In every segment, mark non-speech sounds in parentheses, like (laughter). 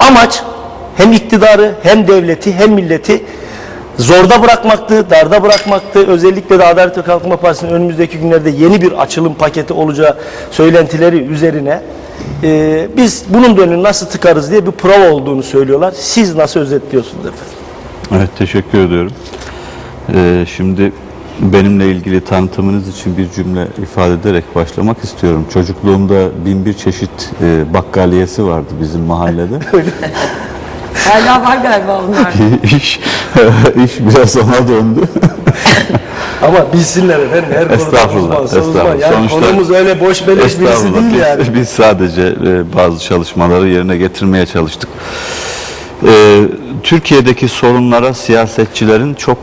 Amaç hem iktidarı hem devleti hem milleti zorda bırakmaktı, darda bırakmaktı. Özellikle de Adalet ve Kalkınma Partisi'nin önümüzdeki günlerde yeni bir açılım paketi olacağı söylentileri üzerine e, biz bunun da önünü nasıl tıkarız diye bir prova olduğunu söylüyorlar. Siz nasıl özetliyorsunuz efendim? Evet teşekkür ediyorum. Ee, şimdi benimle ilgili tanıtımınız için bir cümle ifade ederek başlamak istiyorum. Çocukluğumda bin bir çeşit e, bakkaliyesi vardı bizim mahallede. (laughs) Hala var galiba onlar. (laughs) iş, (laughs) iş biraz ona döndü. Ama bilsinler efendim her konuda Estağfurullah, uzman. estağfurullah. Yani Sonuçta- konumuz öyle boş beleş birisi değil biz, yani. biz sadece e, bazı çalışmaları yerine getirmeye çalıştık. E, Türkiye'deki sorunlara siyasetçilerin çok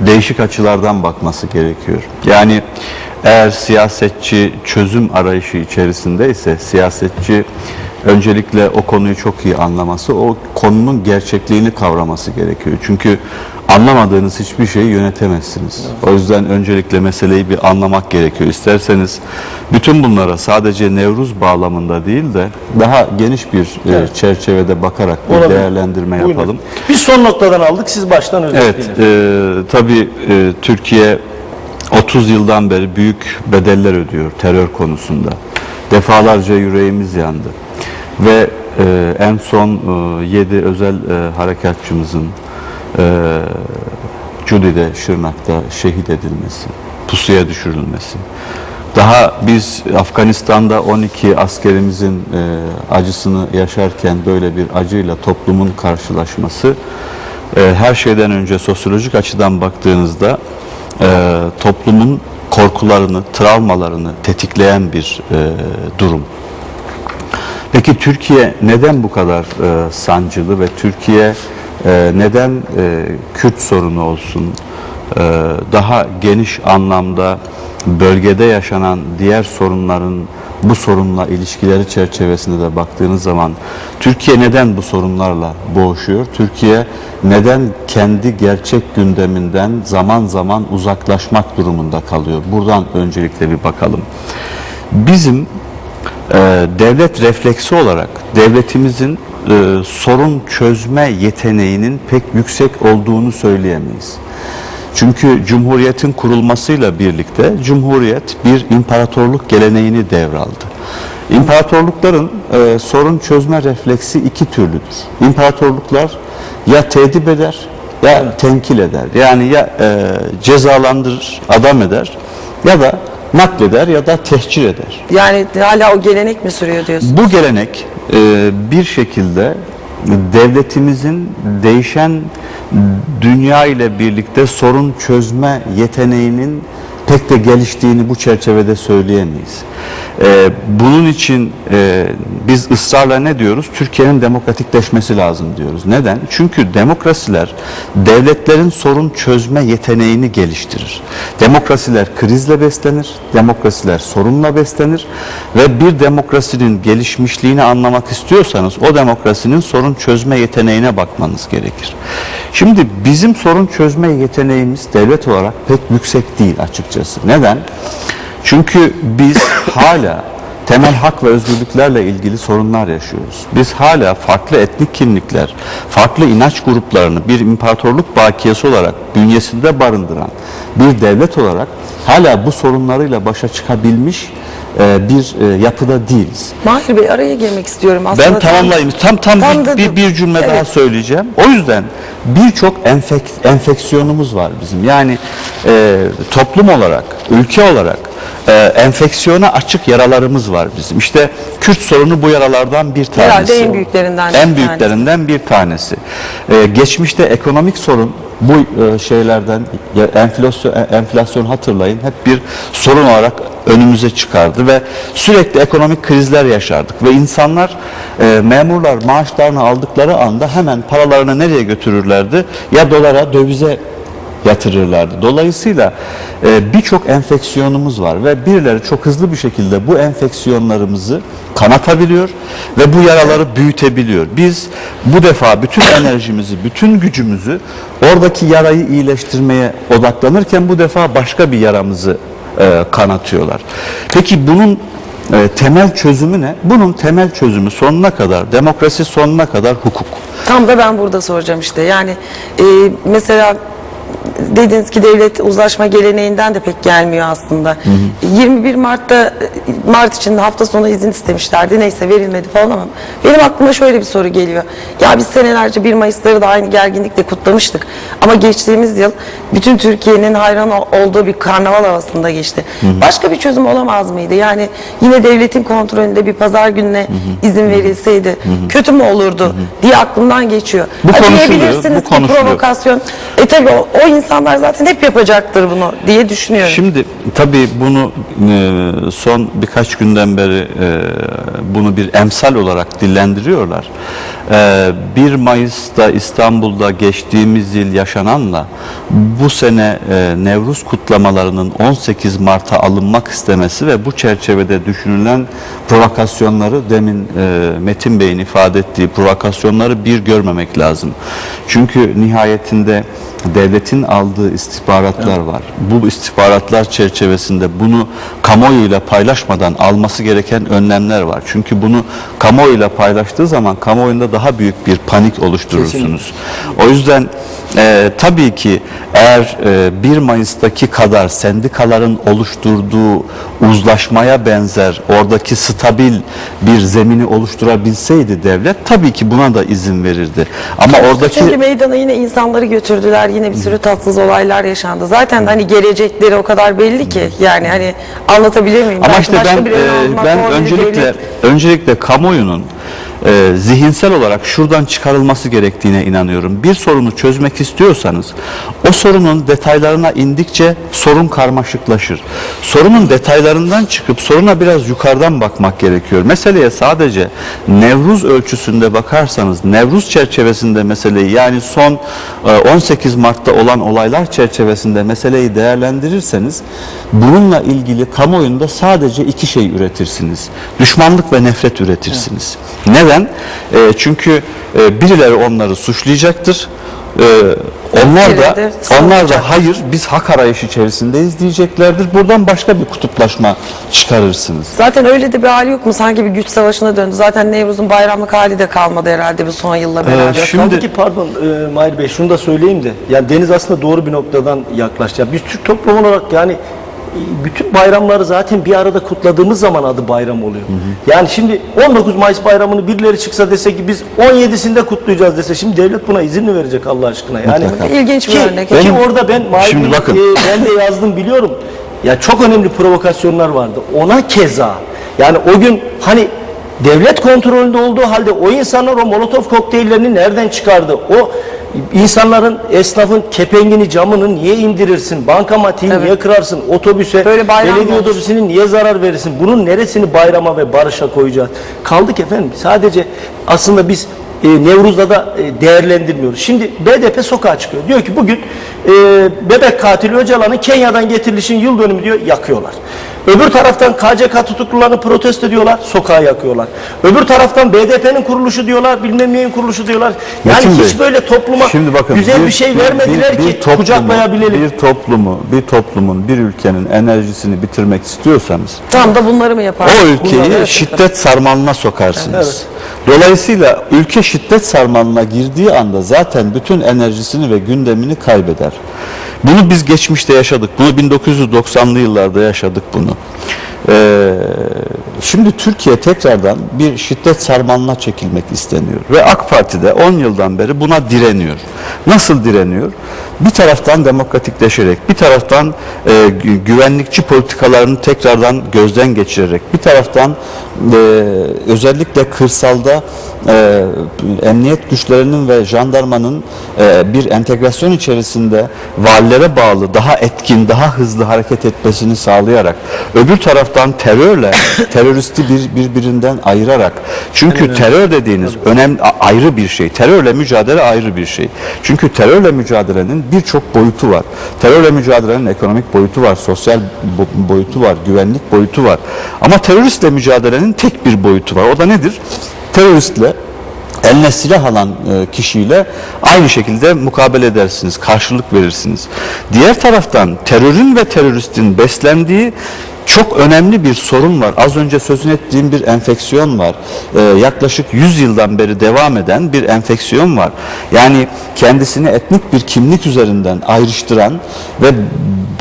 değişik açılardan bakması gerekiyor. Yani eğer siyasetçi çözüm arayışı içerisindeyse siyasetçi öncelikle o konuyu çok iyi anlaması, o konunun gerçekliğini kavraması gerekiyor. Çünkü anlamadığınız hiçbir şeyi yönetemezsiniz. O yüzden öncelikle meseleyi bir anlamak gerekiyor. İsterseniz bütün bunlara sadece Nevruz bağlamında değil de daha geniş bir e, Evet. çerçevede bakarak bir Olabilir. değerlendirme Buyurun. yapalım. Biz son noktadan aldık siz baştan özetleyin. Evet, e, tabii e, Türkiye 30 yıldan beri büyük bedeller ödüyor terör konusunda. Defalarca yüreğimiz yandı. Ve e, en son 7 özel e, harekatçımızın e, Cudi'de, Şırnak'ta şehit edilmesi, pusuya düşürülmesi. Daha biz Afganistan'da 12 askerimizin e, acısını yaşarken böyle bir acıyla toplumun karşılaşması e, her şeyden önce sosyolojik açıdan baktığınızda e, toplumun korkularını, travmalarını tetikleyen bir e, durum. Peki Türkiye neden bu kadar e, sancılı ve Türkiye e, neden e, Kürt sorunu olsun, e, daha geniş anlamda bölgede yaşanan diğer sorunların bu sorunla ilişkileri çerçevesinde de baktığınız zaman Türkiye neden bu sorunlarla boğuşuyor? Türkiye neden kendi gerçek gündeminden zaman zaman uzaklaşmak durumunda kalıyor? Buradan öncelikle bir bakalım. Bizim e, devlet refleksi olarak devletimizin e, sorun çözme yeteneğinin pek yüksek olduğunu söyleyemeyiz. Çünkü Cumhuriyet'in kurulmasıyla birlikte Cumhuriyet bir imparatorluk geleneğini devraldı. İmparatorlukların e, sorun çözme refleksi iki türlüdür. İmparatorluklar ya tedip eder ya tenkil eder. Yani ya e, cezalandırır, adam eder ya da nakleder ya da tehcir eder. Yani hala o gelenek mi sürüyor diyorsun? Bu gelenek bir şekilde devletimizin değişen dünya ile birlikte sorun çözme yeteneğinin pek de geliştiğini bu çerçevede söyleyemeyiz. E, bunun için e, biz ısrarla ne diyoruz? Türkiye'nin demokratikleşmesi lazım diyoruz. Neden? Çünkü demokrasiler devletlerin sorun çözme yeteneğini geliştirir. Demokrasiler krizle beslenir, demokrasiler sorunla beslenir ve bir demokrasinin gelişmişliğini anlamak istiyorsanız o demokrasinin sorun çözme yeteneğine bakmanız gerekir. Şimdi bizim sorun çözme yeteneğimiz devlet olarak pek yüksek değil açıkçası. Neden? Çünkü biz (coughs) hala temel hak ve özgürlüklerle ilgili sorunlar yaşıyoruz. Biz hala farklı etnik kimlikler, farklı inanç gruplarını bir imparatorluk bakiyesi olarak bünyesinde barındıran bir devlet olarak hala bu sorunlarıyla başa çıkabilmiş e, bir e, yapıda değiliz. Mahir Bey araya girmek istiyorum aslında. Ben tamamlayayım. Tam tam, Tam bir, da- bir, bir cümle daha Evet. söyleyeceğim. O yüzden birçok enfek, enfeksiyonumuz var bizim. Yani e, toplum olarak, ülke olarak e, enfeksiyona açık yaralarımız var bizim. İşte Kürt sorunu bu yaralardan bir tanesi. Herhalde en büyüklerinden bir En tanesi. büyüklerinden bir tanesi. E, geçmişte ekonomik sorun bu e, şeylerden enflasyon, e, enflasyon hatırlayın hep bir sorun olarak önümüze çıkardı ve sürekli ekonomik krizler yaşardık ve insanlar e, memurlar maaşlarını aldıkları anda hemen paralarını nereye götürürlerdi? Ya dolara, dövize yatırırlardı. Dolayısıyla e, birçok enfeksiyonumuz var ve birileri çok hızlı bir şekilde bu enfeksiyonlarımızı kanatabiliyor ve bu yaraları büyütebiliyor. Biz bu defa bütün (coughs) enerjimizi, bütün gücümüzü oradaki yarayı iyileştirmeye odaklanırken bu defa başka bir yaramızı e, kanatıyorlar. Peki bunun e, temel çözümü ne? Bunun temel çözümü sonuna kadar, demokrasi sonuna kadar hukuk. Tam da ben burada soracağım işte. Yani e, mesela dediniz ki devlet uzlaşma geleneğinden de pek gelmiyor aslında. 21 Mart'ta Mart için hafta sonu izin istemişlerdi. Neyse verilmedi falan ama benim aklıma şöyle bir soru geliyor. Ya biz senelerce 1 Mayıs'ları da aynı gerginlikle kutlamıştık. Ama geçtiğimiz yıl bütün Türkiye'nin hayran ol- olduğu bir karnaval havasında geçti. Başka bir çözüm olamaz mıydı? Yani yine devletin kontrolünde bir pazar gününe izin verilseydi kötü mü olurdu diye aklımdan geçiyor. Bu Ha, konuşuluyor, bu konuşuluyor. provokasyon. E tabi o, o insanlar zaten hep yapacaktır bunu diye düşünüyorum. Şimdi tabii bunu e, son birkaç günden beri e, bunu bir emsal olarak dillendiriyorlar. E, 1 Mayıs'ta İstanbul'da geçtiğimiz yıl yaşananla bu sene e, Nevruz kutlamalarının 18 Mart'a alınmak istemesi ve bu çerçevede düşünülen provokasyonları demin e, Metin Bey'in ifade ettiği provokasyonları bir görmemek lazım. Çünkü nihayetinde devletin aldığı istihbaratlar var. Bu istihbaratlar çerçevesinde bunu kamuoyuyla paylaşmadan alması gereken önlemler var. Çünkü bunu kamuoyuyla paylaştığı zaman kamuoyunda daha büyük bir panik oluşturursunuz. O yüzden e, tabii ki eğer e, 1 Mayıs'taki kadar sendikaların oluşturduğu uzlaşmaya benzer oradaki stabil bir zemini oluşturabilseydi devlet tabii ki buna da izin verirdi. Ama oradaki Çünkü meydana yine insanları götürdüler. Yine bir sürü tatsız olaylar yaşandı. Zaten hani gelecekleri o kadar belli ki. Yani hani anlatabilir miyim? Ama Belki işte ben e, ben öncelikle devlet- öncelikle kamuoyunun e, zihinsel olarak şuradan çıkarılması gerektiğine inanıyorum. Bir sorunu çözmek istiyorsanız o sorunun detaylarına indikçe sorun karmaşıklaşır. Sorunun detaylarından çıkıp soruna biraz yukarıdan bakmak gerekiyor. Meseleye sadece Nevruz ölçüsünde bakarsanız, Nevruz çerçevesinde meseleyi yani son e, 18 Mart'ta olan olaylar çerçevesinde meseleyi değerlendirirseniz bununla ilgili kamuoyunda sadece iki şey üretirsiniz. Düşmanlık ve nefret üretirsiniz. Neden? E, çünkü e, birileri onları suçlayacaktır. E, onlar da onlar da hayır biz hak arayışı içerisindeyiz diyeceklerdir. Buradan başka bir kutuplaşma çıkarırsınız. Zaten öyle de bir hali yok mu? Sanki bir güç savaşına döndü. Zaten Nevruz'un bayramlık hali de kalmadı herhalde bu son yılla beraber. Ee, şimdi- ki pardon e, Mahir Bey şunu da söyleyeyim de yani Deniz aslında doğru bir noktadan yaklaştı. Yani Biz Türk toplumu olarak yani bütün bayramları zaten bir arada kutladığımız zaman adı bayram oluyor. Yani şimdi 19 Mayıs bayramını birileri çıksa dese ki biz 17'sinde kutlayacağız dese şimdi devlet buna izin mi verecek Allah aşkına? Yani Mutlaka. İlginç bir ki, örnek. Ki Benim- orada ben Şimdi bakın. e, ben de yazdım biliyorum. Ya çok önemli provokasyonlar vardı. Ona keza yani o gün hani devlet kontrolünde olduğu halde o insanlar o molotof kokteyllerini nereden çıkardı? O insanların esnafın kepengini camını niye indirirsin? Bankamatiği Evet. niye kırarsın? Otobüse, Böyle belediye olur? otobüsüne niye zarar verirsin? Bunun neresini bayrama ve barışa koyacağız? Kaldık efendim. Sadece aslında biz e, Nevruz'da da e, değerlendirmiyoruz. Şimdi BDP sokağa çıkıyor. Diyor ki bugün e, bebek katili Öcalan'ın Kenya'dan getirilişin yıl dönümü diyor yakıyorlar. Öbür taraftan KCK tutuklularını protesto ediyorlar, sokağa yakıyorlar. Öbür taraftan BDP'nin kuruluşu diyorlar, bilmem neyin kuruluşu diyorlar. Yani Metin hiç Bey, böyle topluma Şimdi bakın, güzel bir, şey vermediler bir- bir ki toplumu- kucaklayabilelim. Bir toplumu, bir toplumun, bir ülkenin enerjisini bitirmek istiyorsanız Tam da bunları mı yapar? o ülkeyi Bunları- şiddet sarmalına sokarsınız. Dolayısıyla ülke şiddet sarmalına girdiği anda zaten bütün enerjisini ve gündemini kaybeder. Bunu biz geçmişte yaşadık. Bunu 1990'lı yıllarda yaşadık bunu. Ee, şimdi Türkiye tekrardan bir şiddet sarmalına çekilmek isteniyor. Ve AK Parti de 10 yıldan beri buna direniyor. Nasıl direniyor? Bir taraftan demokratikleşerek, bir taraftan e, gü- güvenlikçi politikalarını tekrardan gözden geçirerek, bir taraftan e, özellikle kırsalda e, emniyet güçlerinin ve jandarmanın e, bir entegrasyon içerisinde valilere bağlı daha etkin, daha hızlı hareket etmesini sağlayarak öbür taraftan terörle (coughs) teröristi bir, birbirinden ayırarak çünkü terör dediğiniz önemli ayrı bir şey. Terörle mücadele ayrı bir şey. Çünkü terörle mücadelenin birçok boyutu var. Terörle mücadelenin ekonomik boyutu var, sosyal bo- boyutu var, güvenlik boyutu var. Ama teröristle mücadelenin tek bir boyutu var. O da nedir? Teröristle eline silah alan e, kişiyle aynı şekilde mukabele edersiniz, karşılık verirsiniz. Diğer taraftan terörün ve teröristin beslendiği çok önemli bir sorun var. Az önce sözünü ettiğim bir enfeksiyon var. Ee, yaklaşık 100 yıldan beri devam eden bir enfeksiyon var. Yani kendisini etnik bir kimlik üzerinden ayrıştıran ve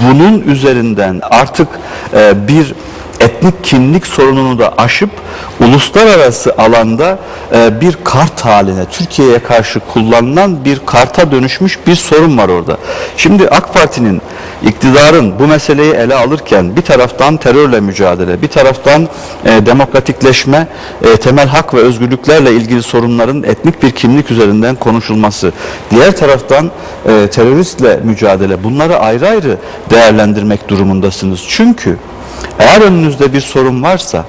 bunun üzerinden artık e, bir etnik kimlik sorununu da aşıp uluslararası alanda e, bir kart haline Türkiye'ye karşı kullanılan bir karta dönüşmüş bir sorun var orada. Şimdi AK Parti'nin iktidarın bu meseleyi ele alırken bir taraftan terörle mücadele, bir taraftan e, demokratikleşme, e, temel hak ve özgürlüklerle ilgili sorunların etnik bir kimlik üzerinden konuşulması, diğer taraftan e, teröristle mücadele bunları ayrı ayrı değerlendirmek durumundasınız. Çünkü eğer önünüzde bir sorun varsa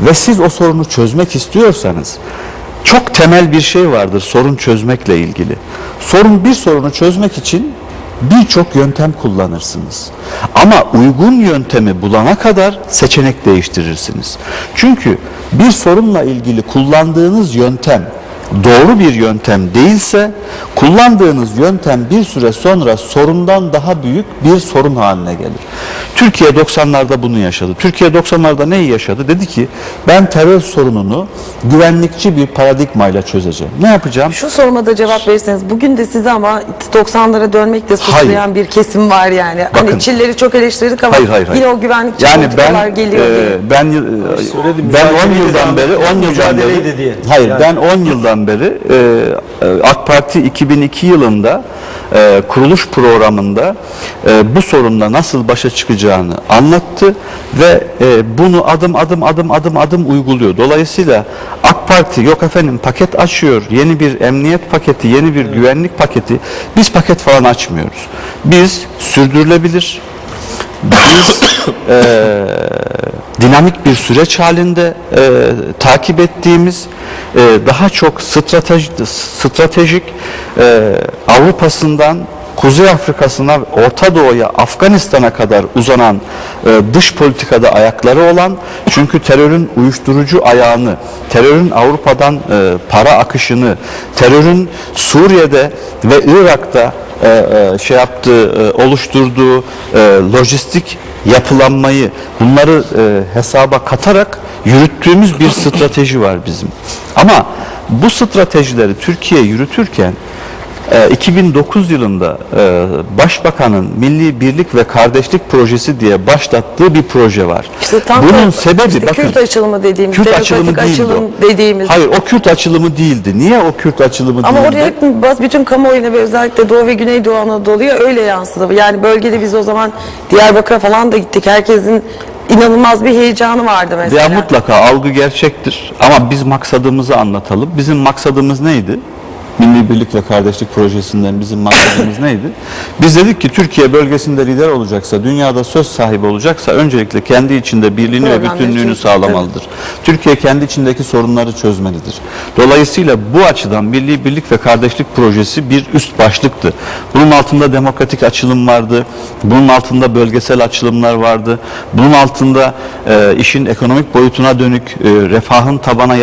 ve siz o sorunu çözmek istiyorsanız çok temel bir şey vardır sorun çözmekle ilgili. Sorun bir sorunu çözmek için birçok yöntem kullanırsınız. Ama uygun yöntemi bulana kadar seçenek değiştirirsiniz. Çünkü bir sorunla ilgili kullandığınız yöntem doğru bir yöntem değilse kullandığınız yöntem bir süre sonra sorundan daha büyük bir sorun haline gelir. Türkiye 90'larda bunu yaşadı. Türkiye 90'larda neyi yaşadı? Dedi ki ben terör sorununu güvenlikçi bir paradigmayla çözeceğim. Ne yapacağım? Şu soruma da cevap verirseniz bugün de sizi ama 90'lara dönmekle suçlayan Hayır. bir kesim var yani. Bakın. hani Çilleri çok eleştirdik ama Hayır hayır hayır. yine o güvenlikçi yani ben geliyor diye. e, ben e, Söyledim, ben 10 mücadeleydi yıldan beri 10 yıldan beri diye. Hayır Yani. ben 10 yıldan beri e, e, AK Parti 2002 yılında e, kuruluş programında e, bu sorunla nasıl başa çıkacağını anlattı ve e, bunu adım adım adım adım adım uyguluyor. Dolayısıyla AK Parti yok efendim paket açıyor. Yeni bir emniyet paketi, yeni bir güvenlik paketi. Biz paket falan açmıyoruz. Biz sürdürülebilir biz (coughs) e, dinamik bir süreç halinde e, takip ettiğimiz e, daha çok strateji, stratejik e, Avrupa'sından Kuzey Afrika'sına, Orta Doğu'ya, Afganistan'a kadar uzanan e, dış politikada ayakları olan çünkü terörün uyuşturucu ayağını, terörün Avrupa'dan e, para akışını, terörün Suriye'de ve Irak'ta e, e, şey yaptığı, e, oluşturduğu e, lojistik yapılanmayı bunları e, hesaba katarak yürüttüğümüz bir strateji var bizim. Ama bu stratejileri Türkiye yürütürken 2009 yılında e, Başbakanın Milli Birlik ve Kardeşlik Projesi diye başlattığı bir proje var. İşte tam Bunun da sebebi işte bakın Kürt açılımı dediğimiz, Kürt açılımı değildi açılım o. dediğimiz. Hayır o Kürt açılımı değildi. Niye o Kürt açılımı Ama değildi? oraya bas bütün kamuoyuna ve özellikle Doğu ve Güneydoğu Anadolu'ya öyle yansıdı. Yani bölgede biz o zaman Diyarbakır'a falan da gittik. Herkesin inanılmaz bir heyecanı vardı mesela. Ya mutlaka algı gerçektir ama biz maksadımızı anlatalım. Bizim maksadımız neydi? Milli Birlik ve Kardeşlik Projesi'nden bizim maksadımız neydi? Biz dedik ki Türkiye bölgesinde lider olacaksa, dünyada söz sahibi olacaksa öncelikle kendi içinde birliğini ve bütünlüğünü çözmek, sağlamalıdır. Türkiye kendi içindeki sorunları çözmelidir. Dolayısıyla bu açıdan Milli Birlik ve Kardeşlik Projesi bir üst başlıktı. Bunun altında demokratik açılım vardı. Bunun altında bölgesel açılımlar vardı. Bunun altında e, işin ekonomik boyutuna dönük e, refahın tabana